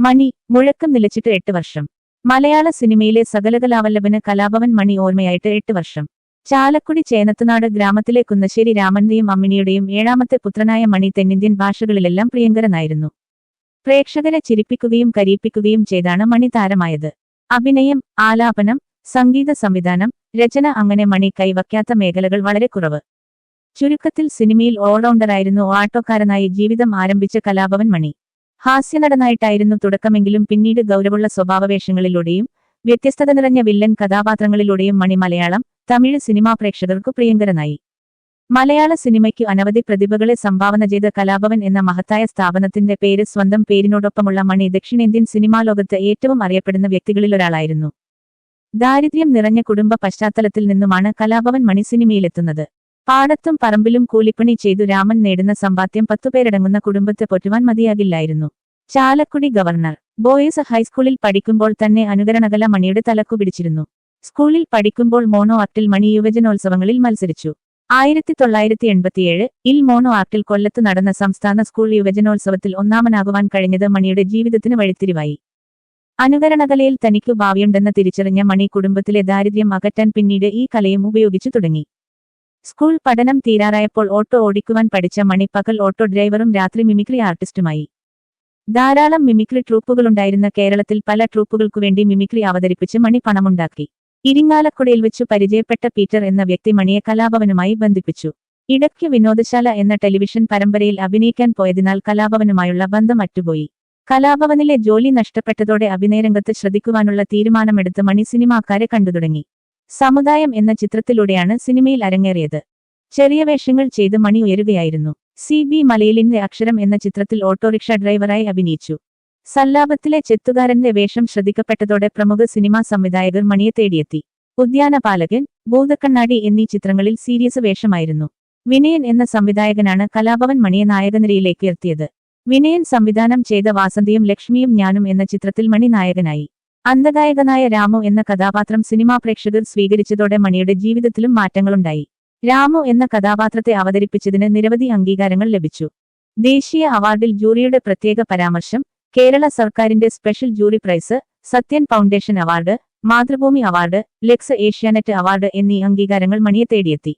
മണി മുഴക്കം നിലച്ചിട്ട് എട്ട് വർഷം. മലയാള സിനിമയിലെ സകലകലാവല്ലഭന് കലാഭവൻ മണി ഓർമ്മയായിട്ട് എട്ട് വർഷം. ചാലക്കുടി ചേനത്തുനാട് ഗ്രാമത്തിലെ കുന്നശ്ശേരി രാമന്റെയും അമ്മിണിയുടെയും ഏഴാമത്തെ പുത്രനായ മണി തെന്നിന്ത്യൻ ഭാഷകളിലെല്ലാം പ്രിയങ്കരനായിരുന്നു. പ്രേക്ഷകരെ ചിരിപ്പിക്കുകയും കരയിപ്പിക്കുകയും ചെയ്താണ് മണി താരമായത്. അഭിനയം ആലാപനം സംഗീത സംവിധാനം രചന അങ്ങനെ മണി കൈവയ്ക്കാത്ത മേഖലകൾ വളരെ കുറവ്. ചുരുക്കത്തിൽ സിനിമയിൽ ഓൾറൗണ്ടറായിരുന്നു ഓട്ടോക്കാരനായി ജീവിതം ആരംഭിച്ച കലാഭവൻ മണി. ഹാസ്യനടനായിട്ടായിരുന്നു തുടക്കമെങ്കിലും പിന്നീട് ഗൗരവമുള്ള സ്വഭാവവേഷങ്ങളിലൂടെയും വ്യത്യസ്തത നിറഞ്ഞ വില്ലൻ കഥാപാത്രങ്ങളിലൂടെയും മണി മലയാളം തമിഴ് സിനിമാ പ്രേക്ഷകർക്കു പ്രിയങ്കരനായി. മലയാള സിനിമയ്ക്കു അനവധി പ്രതിഭകളെ സംഭാവന ചെയ്ത കലാഭവൻ എന്ന മഹത്തായ സ്ഥാപനത്തിന്റെ പേര് സ്വന്തം പേരിനോടൊപ്പമുള്ള മണി ദക്ഷിണേന്ത്യൻ സിനിമാ ലോകത്ത് ഏറ്റവും അറിയപ്പെടുന്ന വ്യക്തികളിലൊരാളായിരുന്നു. ദാരിദ്ര്യം നിറഞ്ഞ കുടുംബ പശ്ചാത്തലത്തിൽ നിന്നുമാണ് കലാഭവൻ മണി സിനിമയിലെത്തുന്നത്. പാടത്തും പറമ്പിലും കൂലിപ്പണി ചെയ്തു രാമൻ നേടുന്ന സമ്പാദ്യം പത്തുപേരടങ്ങുന്ന കുടുംബത്തെ പൊറ്റുവാൻ മതിയാകില്ലായിരുന്നു. ചാലക്കുടി ഗവർണർ ബോയ്സ് ഹൈസ്കൂളിൽ പഠിക്കുമ്പോൾ തന്നെ അനുകരണകല മണിയുടെ തലക്കു പിടിച്ചിരുന്നു. സ്കൂളിൽ പഠിക്കുമ്പോൾ മോണോ ആർട്ടിൽ മണി യുവജനോത്സവങ്ങളിൽ മത്സരിച്ചു. ആയിരത്തി തൊള്ളായിരത്തി എൺപത്തിയേഴ് ഇൽ മോണോ ആർട്ടിൽ കൊല്ലത്ത് നടന്ന സംസ്ഥാന സ്കൂൾ യുവജനോത്സവത്തിൽ ഒന്നാമനാകുവാൻ കഴിഞ്ഞത് മണിയുടെ ജീവിതത്തിന് വഴിത്തിരിവായി. അനുകരണകലയിൽ തനിക്കു ഭാവിയുണ്ടെന്ന് തിരിച്ചറിഞ്ഞ മണി കുടുംബത്തിലെ ദാരിദ്ര്യം അകറ്റാൻ പിന്നീട് ഈ കലയും ഉപയോഗിച്ചു തുടങ്ങി. സ്കൂൾ പഠനം തീരാറായപ്പോൾ ഓട്ടോ ഓടിക്കുവാൻ പഠിച്ച മണി പകൽ ഓട്ടോ ഡ്രൈവറും രാത്രി മിമിക്രി ആർട്ടിസ്റ്റുമായി. ധാരാളം മിമിക്രി ട്രൂപ്പുകളുണ്ടായിരുന്ന കേരളത്തിൽ പല ട്രൂപ്പുകൾക്കുവേണ്ടി മിമിക്രി അവതരിപ്പിച്ച് മണി പണമുണ്ടാക്കി. ഇരിങ്ങാലക്കുടയിൽ വെച്ചു പരിചയപ്പെട്ട പീറ്റർ എന്ന വ്യക്തി മണിയെ കലാഭവനുമായി ബന്ധിപ്പിച്ചു. ഇടയ്ക്ക് വിനോദശാല എന്ന ടെലിവിഷൻ പരമ്പരയിൽ അഭിനയിക്കാൻ പോയതിനാൽ കലാഭവനുമായുള്ള ബന്ധം അറ്റുപോയി. കലാഭവനിലെ ജോലി നഷ്ടപ്പെട്ടതോടെ അഭിനയരംഗത്ത് ശ്രദ്ധിക്കുവാനുള്ള തീരുമാനമെടുത്ത് മണി സിനിമാക്കാരെ കണ്ടുതുടങ്ങി സമുദായം എന്ന ചിത്രത്തിലൂടെയാണ് സിനിമയിൽ അരങ്ങേറിയത്. ചെറിയ വേഷങ്ങൾ ചെയ്ത് മണി ഉയരുകയായിരുന്നു. സി. ബി. മലയിലിന്റെ അക്ഷരം എന്ന ചിത്രത്തിൽ ഓട്ടോറിക്ഷ ഡ്രൈവറായി അഭിനയിച്ചു. സല്ലാപത്തിലെ ചെത്തുകാരന്റെ വേഷം ശ്രദ്ധിക്കപ്പെട്ടതോടെ പ്രമുഖ സിനിമാ സംവിധായകർ മണിയെ തേടിയെത്തി. ഉദ്യാനപാലകൻ ഭൂതക്കണ്ണാടി എന്നീ ചിത്രങ്ങളിൽ സീരിയസ് വേഷമായിരുന്നു. വിനയൻ എന്ന സംവിധായകനാണ് കലാഭവൻ മണിയെ നായകനിരയിലേക്ക് എത്തിയത്. വിനയൻ സംവിധാനം ചെയ്ത വാസന്തിയും ലക്ഷ്മിയും ഞാനും എന്ന ചിത്രത്തിൽ മണി നായകനായി. അന്ധഗായകനായ രാമു എന്ന കഥാപാത്രം സിനിമാ പ്രേക്ഷകർ സ്വീകരിച്ചതോടെ മണിയുടെ ജീവിതത്തിലും മാറ്റങ്ങളുണ്ടായി. രാമു എന്ന കഥാപാത്രത്തെ അവതരിപ്പിച്ചതിന് നിരവധി അംഗീകാരങ്ങൾ ലഭിച്ചു. ദേശീയ അവാർഡിൽ ജൂറിയുടെ പ്രത്യേക പരാമർശം കേരള സർക്കാരിന്റെ special jury prize Sathyan foundation award Mathrubhumi award Lux Asianet award എന്നീ അംഗീകാരങ്ങൾ മണിയെ തേടിയെത്തി.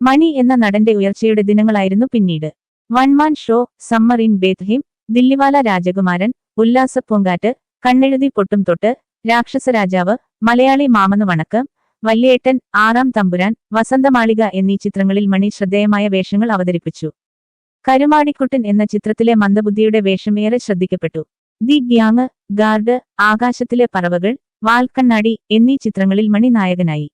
മണി എന്ന നടന്റെ ഉയർച്ചയുടെ ദിനങ്ങളായിരുന്നു പിന്നീട്. One man show summer in Bethlehem Dilliwala Rajakumaran Ullasa Poonkattu കണ്ണെഴുതി പൊട്ടും തൊട്ട് രാക്ഷസരാജാവ് മലയാളി മാമന് വണക്കം വല്യേട്ടൻ ആറാം തമ്പുരാൻ വസന്തമാളിക എന്നീ ചിത്രങ്ങളിൽ മണി ശ്രദ്ധേയമായ വേഷങ്ങൾ അവതരിപ്പിച്ചു. കരുമാടിക്കുട്ടൻ എന്ന ചിത്രത്തിലെ മന്ദബുദ്ധിയുടെ വേഷം ഏറെ ശ്രദ്ധിക്കപ്പെട്ടു. ദി ഗ്യാങ് ഗാർഡ് ആകാശത്തിലെ പറവകൾ വാൽക്കണ്ണാടി എന്നീ ചിത്രങ്ങളിൽ മണി നായകനായി.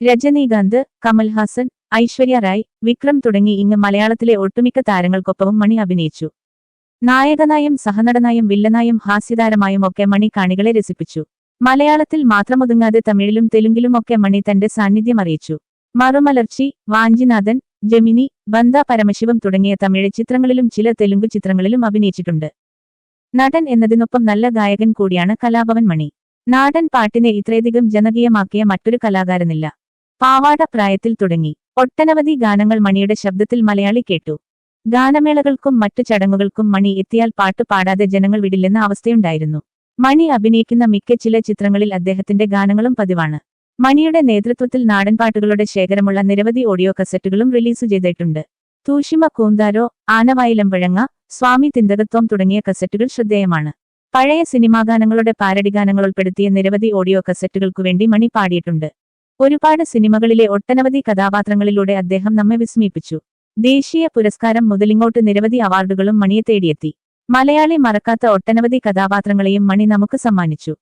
രജനീകാന്ത് കമൽഹാസൻ ഐശ്വര്യ റായ് വിക്രം തുടങ്ങി ഇങ്ങ് മലയാളത്തിലെ ഒട്ടുമിക്ക താരങ്ങൾക്കൊപ്പവും മണി അഭിനയിച്ചു. നായകനായും സഹനടനായും വില്ലനായും ഹാസ്യതാരമായും ഒക്കെ മണി കാണികളെ രസിപ്പിച്ചു. മലയാളത്തിൽ മാത്രമൊതുങ്ങാതെ തമിഴിലും തെലുങ്കിലുമൊക്കെ മണി തന്റെ സാന്നിധ്യം അറിയിച്ചു. മറുമലർച്ചി വാഞ്ചിനാഥൻ ജമിനി ബന്ദ പരമശിവം തുടങ്ങിയ തമിഴ് ചിത്രങ്ങളിലും ചില തെലുങ്ക് ചിത്രങ്ങളിലും അഭിനയിച്ചിട്ടുണ്ട്. നടൻ എന്നതിനൊപ്പം നല്ല ഗായകൻ കൂടിയാണ് കലാഭവൻ മണി. നാടൻ പാട്ടിനെ ഇത്രയധികം ജനകീയമാക്കിയ മറ്റൊരു കലാകാരനില്ല. പാവാട പ്രായത്തിൽ തുടങ്ങി. ഒട്ടനവധി ഗാനങ്ങൾ മണിയുടെ ശബ്ദത്തിൽ മലയാളി കേട്ടു. ഗാനമേളകൾക്കും മറ്റു ചടങ്ങുകൾക്കും മണി എത്തിയാൽ പാട്ട് പാടാതെ ജനങ്ങൾ വിടില്ലെന്ന അവസ്ഥയുണ്ടായിരുന്നു. മണി അഭിനയിക്കുന്ന മിക്ക ചില ചിത്രങ്ങളിൽ അദ്ദേഹത്തിന്റെ ഗാനങ്ങളും പതിവാണ്. മണിയുടെ നേതൃത്വത്തിൽ നാടൻപാട്ടുകളുടെ ശേഖരമുള്ള നിരവധി ഓഡിയോ കസറ്റുകളും റിലീസ് ചെയ്തിട്ടുണ്ട്. തൂഷിമ കൂന്താരോ ആനവായിലമ്പഴങ്ങ സ്വാമി തിന്തകത്വം തുടങ്ങിയ കസറ്റുകൾ ശ്രദ്ധേയമാണ്. പഴയ സിനിമാ ഗാനങ്ങളുടെ പാരടി ഗാനങ്ങൾ ഉൾപ്പെടുത്തിയ നിരവധി ഓഡിയോ കസറ്റുകൾക്കു വേണ്ടി മണി പാടിയിട്ടുണ്ട്. ഒരുപാട് സിനിമകളിലെ ഒട്ടനവധി കഥാപാത്രങ്ങളിലൂടെ അദ്ദേഹം നമ്മെ വിസ്മയിപ്പിച്ചു. ദേശീയ പുരസ്കാരം മുതലിങ്ങോട്ട് നിരവധി അവാർഡുകളും മണിയെ തേടിയെത്തി. മലയാളി മറക്കാത്ത ഒട്ടനവധി കഥാപാത്രങ്ങളെയും മണി നമുക്ക് സമ്മാനിച്ചു.